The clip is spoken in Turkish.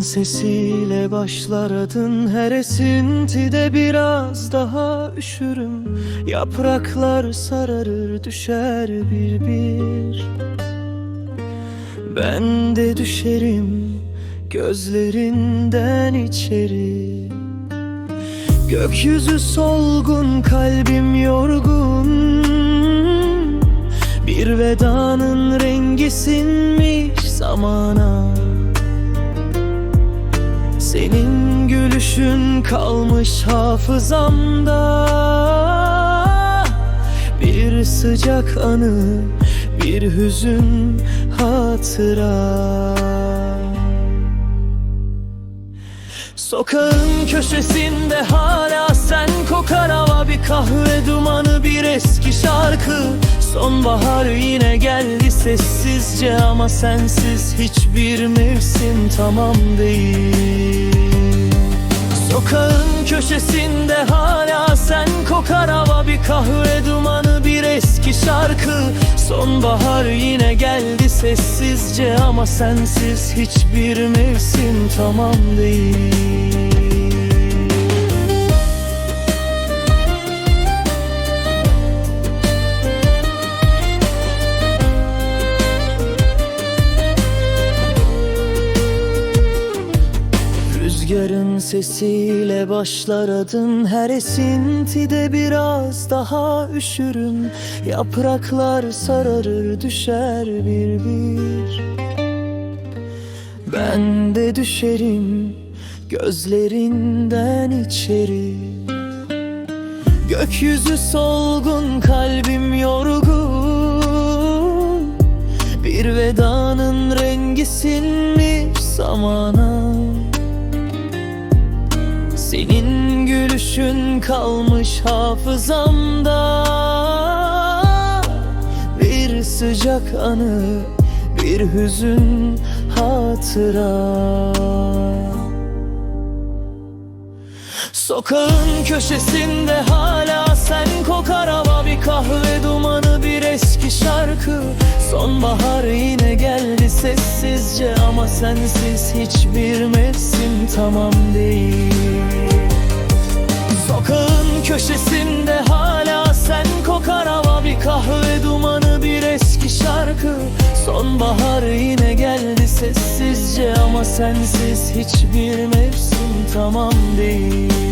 sesiyle başlar adın Her esintide biraz daha üşürüm. Yapraklar sararır düşer bir bir. Ben de düşerim gözlerinden içeri. Gökyüzü solgun kalbim yorgun. Bir vedanın rengi sinmiş zamana Senin gülüşün kalmış hafızamda. Bir sıcak anı bir hüzün hatıra. Sokağın köşesinde hala sen kokar hava Bir kahve dumanı bir eski şarkı. Sonbahar yine geldi sessizce Ama sensiz hiçbir mevsim tamam değil. Sokağın köşesinde hala sen kokar hava Bir kahve dumanı bir eski şarkı. Sonbahar yine geldi sessizce Ama sensiz hiçbir mevsim tamam değil Rüzgarın sesiyle başlar adın Her esintide biraz daha üşürüm. Yapraklar sararır düşer bir bir. Ben de düşerim gözlerinden içeri. Gökyüzü solgun kalbim yorgun. Bir vedanın rengi sinmiş zamana kalmış hafızamda Bir sıcak anı, bir hüzün hatıra. Sokağın köşesinde hala sen kokar hava Bir kahve dumanı bir eski şarkı. Sonbahar yine geldi sessizce Ama sensiz hiçbir mevsim tamam değil Sokağın köşesinde hala sen kokar hava. Bir kahve dumanı bir eski şarkı. Sonbahar yine geldi sessizce Ama sensiz hiçbir mevsim tamam değil